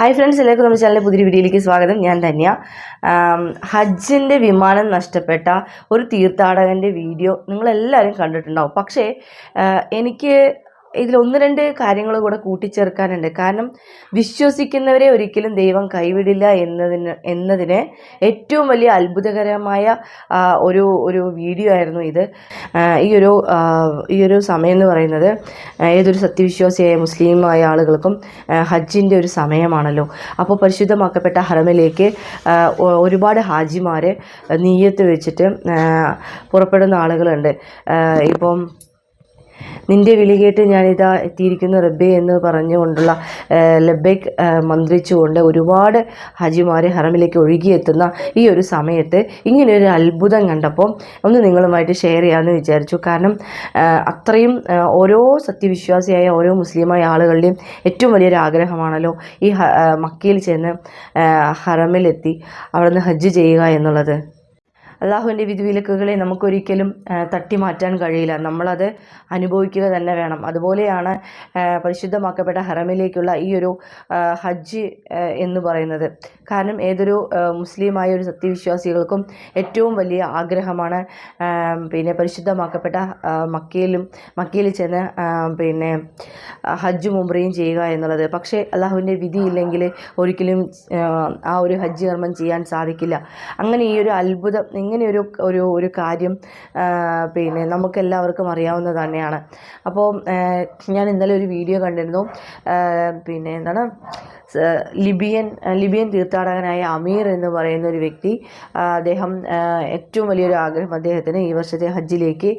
Hi friends എല്ലാവർക്കും നമ്മുടെ ചാനലിലെ പുതിയ വീഡിയോയിലേക്ക് സ്വാഗതം. ഞാൻ ധന്യ. ഹജ്ജിന്റെ വിമാനം നഷ്ടപ്പെട്ട ഒരു തീർത്ഥാടകന്റെ വീഡിയോ നിങ്ങളെല്ലാവരും കണ്ടിട്ടുണ്ടാവും. പക്ഷേ എനിക്ക് ഇതിൽ ഒന്ന് രണ്ട് കാര്യങ്ങൾ കൂടെ കൂട്ടിച്ചേർക്കാനുണ്ട്. കാരണം വിശ്വസിക്കുന്നവരെ ഒരിക്കലും ദൈവം കൈവിടില്ല എന്നതിന് എന്നതിന് ഏറ്റവും വലിയ അത്ഭുതകരമായ ഒരു ഒരു വീഡിയോ ആയിരുന്നു ഇത്. ഈ ഒരു ഈ ഒരു സമയം എന്ന് പറയുന്നത് ഏതൊരു സത്യവിശ്വാസിയായ മുസ്ലിമായ ആളുകൾക്കും ഹജ്ജിന്റെ ഒരു സമയമാണല്ലോ. അപ്പോൾ പരിശുദ്ധമാക്കപ്പെട്ട ഹറമിലേക്ക് ഒരുപാട് ഹാജിമാരെ നീയത്ത് വെച്ചിട്ട് പുറപ്പെടുന്ന ആളുകളുണ്ട്. ഇപ്പം നിന്റെ വിളി കേട്ട് ഞാനിതാ എത്തിയിരിക്കുന്നു റബ്ബെ എന്ന് പറഞ്ഞുകൊണ്ടുള്ള ലബേക്ക് മന്ത്രിച്ചുകൊണ്ട് ഒരുപാട് ഹാജിമാർ ഹറമിലേക്ക് ഒഴുകിയെത്തുന്ന ഈ ഒരു സമയത്ത് ഇങ്ങനെ ഒരു അത്ഭുതം കണ്ടപ്പോൾ ഒന്ന് നിങ്ങളുമായിട്ട് ഷെയർ ചെയ്യാമെന്ന് വിചാരിച്ചു. കാരണം അത്രയും ഓരോ സത്യവിശ്വാസിയായ ഓരോ മുസ്ലിമായ ആളുകളുടെയും ഏറ്റവും വലിയൊരു ആഗ്രഹമാണല്ലോ ഈ മക്കയിൽ ചെന്ന് ഹറമിലെത്തി അവിടെ നിന്ന് ഹജ്ജ് ചെയ്യുക എന്നുള്ളത്. അള്ളാഹുവിന്റെ വിധിവിലക്കുകളെ നമുക്കൊരിക്കലും തട്ടിമാറ്റാൻ തട്ടി മാറ്റാൻ കഴിയില്ല. നമ്മളത് അനുഭവിക്കുക തന്നെ വേണം. അതുപോലെയാണ് പരിശുദ്ധമാക്കപ്പെട്ട ഹറമിലേക്കുള്ള ഈ ഒരു ഹജ്ജ് എന്ന് പറയുന്നത്. കാരണം ഏതൊരു മുസ്ലിമായ ഒരു സത്യവിശ്വാസികൾക്കും ഏറ്റവും വലിയ ആഗ്രഹമാണ് പിന്നെ പരിശുദ്ധമാക്കപ്പെട്ട മക്കയിലും മക്കയിൽ ചെന്ന് പിന്നെ ഹജ്ജ് ഉംറയും ചെയ്യുക എന്നുള്ളത്. പക്ഷേ അള്ളാഹുവിന്റെ വിധിയില്ലെങ്കിൽ ഒരിക്കലും ആ ഒരു ഹജ്ജ് കർമ്മം ചെയ്യാൻ സാധിക്കില്ല. അങ്ങനെ ഈ ഒരു അത്ഭുതം ഇങ്ങനെ ഒരു ഒരു ഒരു കാര്യം പിന്നെ നമുക്കെല്ലാവർക്കും അറിയാവുന്നത് തന്നെയാണ്. അപ്പോൾ ഞാൻ ഇന്നലെ ഒരു വീഡിയോ കണ്ടിരുന്നു. പിന്നെ എന്താണ് ലിബിയൻ ലിബിയൻ തീർത്ഥാടകനായ അമീർ എന്ന് പറയുന്ന ഒരു വ്യക്തി അദ്ദേഹം ഏറ്റവും വലിയൊരു ആഗ്രഹം അദ്ദേഹത്തിന് ഈ വർഷത്തെ ഹജ്ജിലേക്ക്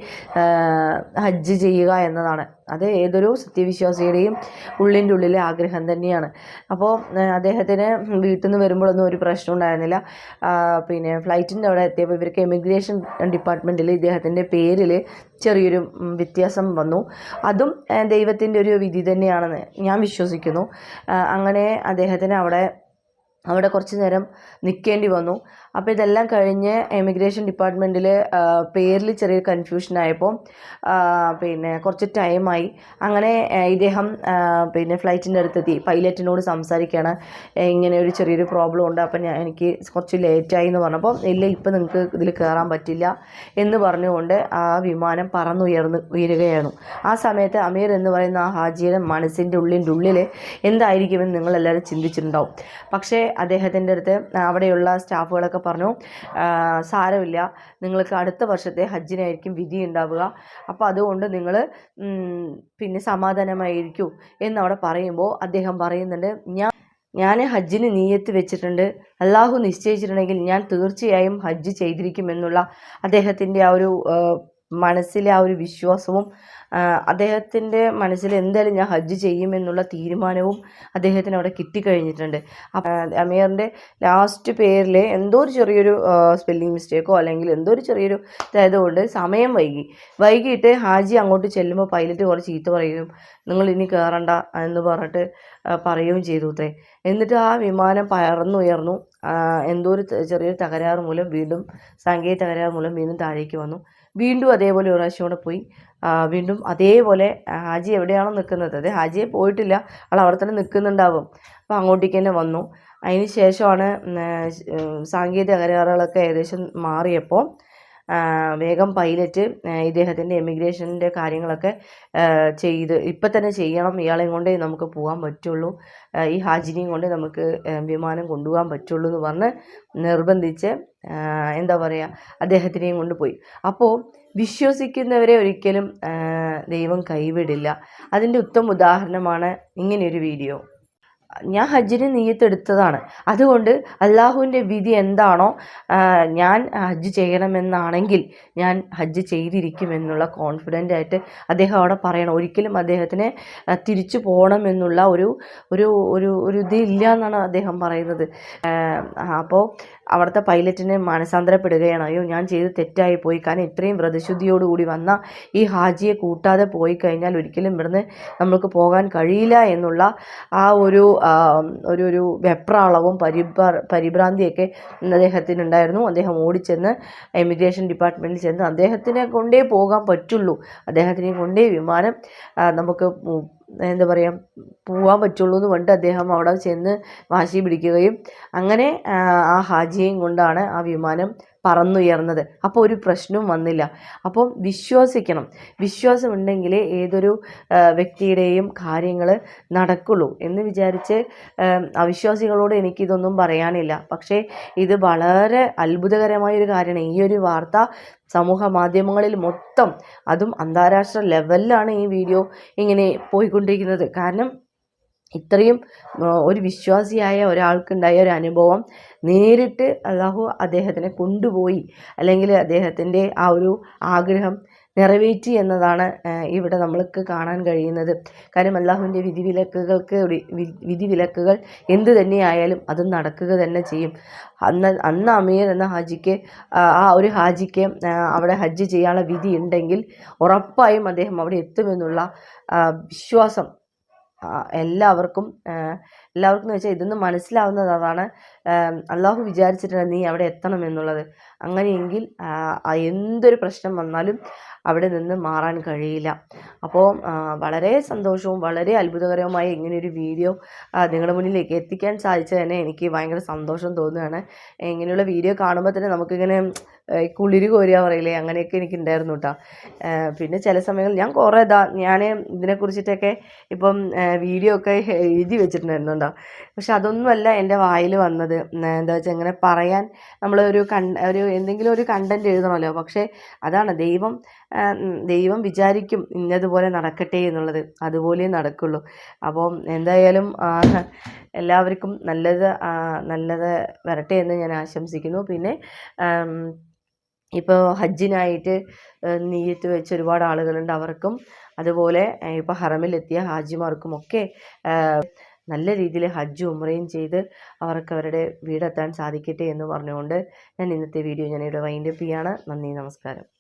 ഹജ്ജ് ചെയ്യുക എന്നതാണ്. അത് ഏതൊരു സത്യവിശ്വാസിയുടെയും ഉള്ളിന്റെ ഉള്ളിലെ ആഗ്രഹം തന്നെയാണ്. അപ്പോൾ അദ്ദേഹത്തിന് വീട്ടിൽ നിന്ന് വരുമ്പോഴൊന്നും ഒരു പ്രശ്നം ഉണ്ടായിരുന്നില്ല. പിന്നെ ഫ്ലൈറ്റിന്റെ അവിടെ എത്തിയപ്പോൾ ഇവർക്ക് എമിഗ്രേഷൻ ഡിപ്പാർട്ട്മെന്റിൽ ഇദ്ദേഹത്തിന്റെ പേരിൽ ചെറിയൊരു വ്യത്യാസം വന്നു. അതും ദൈവത്തിന്റെ ഒരു വിധി തന്നെയാണെന്ന് ഞാൻ വിശ്വസിക്കുന്നു. അങ്ങനെ അദ്ദേഹത്തിന് അവിടെ അവിടെ കുറച്ച് നേരം നിൽക്കേണ്ടി വന്നു. അപ്പോൾ ഇതെല്ലാം കഴിഞ്ഞ് എമിഗ്രേഷൻ ഡിപ്പാർട്ട്മെന്റിൽ പേരിൽ ചെറിയ കൺഫ്യൂഷൻ ആയപ്പോൾ പിന്നെ കുറച്ച് ടൈമായി അങ്ങനെ ഇദ്ദേഹം പിന്നെ ഫ്ലൈറ്റിന്റെ അടുത്തെത്തി. പൈലറ്റിനോട് സംസാരിക്കുകയാണ് "ഏ, ഇങ്ങനെ ഒരു ചെറിയൊരു പ്രോബ്ലം ഉണ്ട്. അപ്പം ഞാൻ എനിക്ക് കുറച്ച് ലേറ്റായി എന്ന് പറഞ്ഞപ്പോൾ ഇല്ല ഇപ്പം നിങ്ങൾക്ക് ഇതിൽ കയറാൻ പറ്റില്ല എന്ന് പറഞ്ഞുകൊണ്ട് ആ വിമാനം പറന്നുയർന്ന് ഉയരുകയാണ്. ആ സമയത്ത് അമീർ എന്ന് പറയുന്ന ആ ഹാജിയുടെ മനസ്സിന്റെ ഉള്ളിന്റെ ഉള്ളിൽ എന്തായിരിക്കുമെന്ന് നിങ്ങളെല്ലാവരും ചിന്തിച്ചിട്ടുണ്ടാവും. പക്ഷേ അദ്ദേഹത്തിന്റെ അടുത്ത് അവിടെയുള്ള സ്റ്റാഫുകളൊക്കെ പറഞ്ഞു സാരമില്ല നിങ്ങൾക്ക് അടുത്ത വർഷത്തെ ഹജ്ജിനായിരിക്കും വിധി ഉണ്ടാവുക. അപ്പോൾ അതുകൊണ്ട് നിങ്ങൾ പിന്നെ സമാധാനമായിരിക്കൂ എന്നവിടെ പറയുമ്പോൾ അദ്ദേഹം പറയുന്നുണ്ട് ഞാൻ ഞാൻ ഹജ്ജിന് നീയത്ത് വെച്ചിട്ടുണ്ട്. അള്ളാഹു നിശ്ചയിച്ചിട്ടുണ്ടെങ്കിൽ ഞാൻ തീർച്ചയായും ഹജ്ജ് ചെയ്തിരിക്കുമെന്നുള്ള അദ്ദേഹത്തിന്റെ ആ ഒരു മനസ്സിലെ ആ ഒരു വിശ്വാസവും അദ്ദേഹത്തിന്റെ മനസ്സിൽ എന്തായാലും ഞാൻ ഹജ്ജ് ചെയ്യുമെന്നുള്ള തീരുമാനവും അദ്ദേഹത്തിന് അവിടെ കിട്ടിക്കഴിഞ്ഞിട്ടുണ്ട്. അമീറിന്റെ ലാസ്റ്റ് പേരിൽ എന്തോ ഒരു ചെറിയൊരു സ്പെല്ലിംഗ് മിസ്റ്റേക്കോ അല്ലെങ്കിൽ എന്തോ ഒരു ചെറിയൊരു ഇതായതുകൊണ്ട് സമയം വൈകി. വൈകിട്ട് ഹാജി അങ്ങോട്ട് ചെല്ലുമ്പോൾ പൈലറ്റ് കുറച്ച് ചീത്ത പറയുകയും നിങ്ങൾ ഇനി കയറണ്ട എന്ന് പറഞ്ഞിട്ട് പറയുകയും ചെയ്തു അത്രേ. എന്നിട്ട് ആ വിമാനം പറന്നുയർന്നു എന്തോ ഒരു ചെറിയൊരു തകരാറ് മൂലം വീണ്ടും സാങ്കേതിക തകരാറ് മൂലം വീണ്ടും താഴേക്ക് വന്നു. വീണ്ടും അതേപോലെ ഒരു പ്രാവശ്യം പോയി. വീണ്ടും അതേപോലെ ഹാജി എവിടെയാണോ നിൽക്കുന്നത്. അത് ഹാജിയെ പോയിട്ടില്ല. അവൾ അവിടെ തന്നെ നിൽക്കുന്നുണ്ടാവും. അപ്പോൾ അങ്ങോട്ടേക്ക് തന്നെ വന്നു. അതിന് ശേഷമാണ് സാങ്കേതിക കരാറുകളൊക്കെ ഏകദേശം മാറിയപ്പോൾ വേഗം പൈലറ്റ് ഇദ്ദേഹത്തിന്റെ എമിഗ്രേഷന്റെ കാര്യങ്ങളൊക്കെ ചെയ്ത് ഇപ്പം തന്നെ ചെയ്യണം. ഇയാളെയും കൊണ്ടേ നമുക്ക് പോകാൻ പറ്റുള്ളൂ. ഈ ഹാജിനെയും കൊണ്ടേ നമുക്ക് വിമാനം കൊണ്ടുപോകാൻ പറ്റുള്ളൂ എന്ന് പറഞ്ഞ് നിർബന്ധിച്ച് എന്താ പറയുക അദ്ദേഹത്തിനെയും കൊണ്ടുപോയി അപ്പോൾ വിശ്വസിക്കുന്നവരെ ഒരിക്കലും ദൈവം കൈവിടില്ല. അതിന്റെ ഉത്തമ ഉദാഹരണമാണ് ഇങ്ങനെയൊരു വീഡിയോ. ഞാൻ ഹജ്ജിന് നീയത്തെടുത്തതാണ്. അതുകൊണ്ട് അള്ളാഹുവിന്റെ വിധി എന്താണോ ഞാൻ ഹജ്ജ് ചെയ്യണമെന്നാണെങ്കിൽ ഞാൻ ഹജ്ജ് ചെയ്തിരിക്കുമെന്നുള്ള കോൺഫിഡന്റ് ആയിട്ട് അദ്ദേഹം അവിടെ പറയണം. ഒരിക്കലും അദ്ദേഹത്തിനെ തിരിച്ചു പോകണമെന്നുള്ള ഒരു ഒരു ഒരു ഒരു ഇതില്ല എന്നാണ് അദ്ദേഹം പറയുന്നത്. അപ്പോൾ അവിടുത്തെ പൈലറ്റിനെ മനസാന്തരപ്പെടുകയാണ്. അയ്യോ ഞാൻ ചെയ്ത് തെറ്റായി പോയി. കാരണം ഇത്രയും വ്രതശുദ്ധിയോടുകൂടി വന്ന ഈ ഹാജിയെ കൂട്ടാതെ പോയി കഴിഞ്ഞാൽ ഒരിക്കലും ഇവിടുന്ന് നമുക്ക് പോകാൻ കഴിയില്ല എന്നുള്ള ആ ഒരു ഒരു ഒരു വെപ്രാളവും പരിഭ്ര പരിഭ്രാന്തിയൊക്കെ അദ്ദേഹത്തിനുണ്ടായിരുന്നു. അദ്ദേഹം ഓടിച്ചെന്ന് ഇമിഗ്രേഷൻ ഡിപ്പാർട്ട്മെന്റിൽ ചെന്ന് അദ്ദേഹത്തിനെ കൊണ്ടേ പോകാൻ പറ്റുള്ളൂ. അദ്ദേഹത്തിനെ കൊണ്ടേ വിമാനം നമുക്ക് എന്താ പറയുക പോകാൻ പറ്റുള്ളൂ എന്ന് പറഞ്ഞിട്ട് അദ്ദേഹം അവിടെ ചെന്ന് വാശി പിടിക്കുകയും അങ്ങനെ ആ, ഹാജിയെയും കൊണ്ടാണ് ആ വിമാനം പറന്നുയർന്നത്. അപ്പോൾ ഒരു പ്രശ്നവും വന്നില്ല. അപ്പോൾ വിശ്വസിക്കണം. വിശ്വാസമുണ്ടെങ്കിൽ ഏതൊരു വ്യക്തിയുടെയും കാര്യങ്ങൾ നടക്കുള്ളൂ എന്ന് വിചാരിച്ച് അവിശ്വാസികളോട് എനിക്കിതൊന്നും പറയാനില്ല. പക്ഷേ ഇത് വളരെ അത്ഭുതകരമായ ഒരു കാര്യമാണ്. ഈ ഒരു വാർത്ത സമൂഹ മാധ്യമങ്ങളിൽ മൊത്തം അതും അന്താരാഷ്ട്ര ലെവലിലാണ് ഈ വീഡിയോ ഇങ്ങനെ പോയിക്കൊണ്ടിരിക്കുന്നത്. കാരണം ഇത്രയും ഒരു വിശ്വാസിയായ ഒരാൾക്കുണ്ടായ ഒരു അനുഭവം നേരിട്ട് അള്ളാഹു അദ്ദേഹത്തിനെ കൊണ്ടുപോയി. അല്ലെങ്കിൽ അദ്ദേഹത്തിന്റെ ആ ഒരു ആഗ്രഹം നിറവേറ്റി എന്നതാണ് ഇവിടെ നമ്മൾക്ക് കാണാൻ കഴിയുന്നത്. കാര്യം അള്ളാഹുവിന്റെ വിധിവിലക്കുകൾക്ക് വിധിവിലക്കുകൾ എന്ത് തന്നെയായാലും അത് നടക്കുക തന്നെ ചെയ്യും. അന്ന് അന്ന് അമീർ എന്ന ഹാജിക്ക് ആ ഒരു ഹാജിക്ക് അവിടെ ഹജ്ജ് ചെയ്യാനുള്ള വിധി ഉണ്ടെങ്കിൽ ഉറപ്പായും അദ്ദേഹം അവിടെ എത്തുമെന്നുള്ള വിശ്വാസം എല്ലാവർക്കും എല്ലാവർക്കും എന്ന് വെച്ചാൽ ഇതൊന്നും മനസ്സിലാവുന്നത് അതാണ് അള്ളാഹു വിചാരിച്ചിട്ടുണ്ട് നീ അവിടെ എത്തണം എന്നുള്ളത്. അങ്ങനെയെങ്കിൽ എന്തൊരു പ്രശ്നം വന്നാലും അവിടെ നിന്ന് മാറാൻ കഴിയില്ല. അപ്പോൾ വളരെ സന്തോഷവും വളരെ അത്ഭുതകരവുമായ ഇങ്ങനെയൊരു വീഡിയോ നിങ്ങളുടെ മുന്നിലേക്ക് എത്തിക്കാൻ സാധിച്ചത് തന്നെ എനിക്ക് ഭയങ്കര സന്തോഷം തോന്നുകയാണ്. ഇങ്ങനെയുള്ള വീഡിയോ കാണുമ്പോൾ തന്നെ നമുക്കിങ്ങനെ കുളിര് കോരുക പറയില്ലേ? അങ്ങനെയൊക്കെ എനിക്ക് ഉണ്ടായിരുന്നു കേട്ടോ പിന്നെ ചില സമയങ്ങളിൽ ഞാൻ കുറേ ഇതാ ഞാൻ ഇതിനെക്കുറിച്ചിട്ടൊക്കെ ഇപ്പം വീഡിയോ ഒക്കെ എഴുതി വെച്ചിട്ടുണ്ടായിരുന്നു കേട്ടോ പക്ഷെ അതൊന്നുമല്ല എന്റെ വായിൽ വന്നത്. എന്താ വെച്ചാൽ ഇങ്ങനെ പറയാൻ നമ്മളൊരു കൺ ഒരു എന്തെങ്കിലും ഒരു കണ്ടന്റ് എഴുതണമല്ലോ. പക്ഷേ അതാണ് ദൈവം ദൈവം വിചാരിക്കും ഇന്നതുപോലെ നടക്കട്ടെ എന്നുള്ളത്. അതുപോലെ നടക്കുള്ളൂ. അപ്പോൾ എന്തായാലും എല്ലാവർക്കും നല്ലത് നല്ലത് വരട്ടെ എന്ന് ഞാൻ ആശംസിക്കുന്നു. പിന്നെ ഇപ്പോൾ ഹജ്ജിനായിട്ട് നീയത്ത് വെച്ച് ഒരുപാട് ആളുകളുണ്ട് അവർക്കും. അതുപോലെ ഇപ്പോൾ ഹറമിലെത്തിയ ഹാജിമാർക്കും ഒക്കെ നല്ല രീതിയിൽ ഹജ്ജും ഉമ്രയും ചെയ്ത് അവർക്ക് അവരുടെ വീടെത്താൻ സാധിക്കട്ടെ എന്ന് പറഞ്ഞുകൊണ്ട് ഞാൻ ഇന്നത്തെ വീഡിയോ ഞാനിവിടെ വൈൻഡപ്പ് ചെയ്യാണ്. നന്ദി നമസ്കാരം.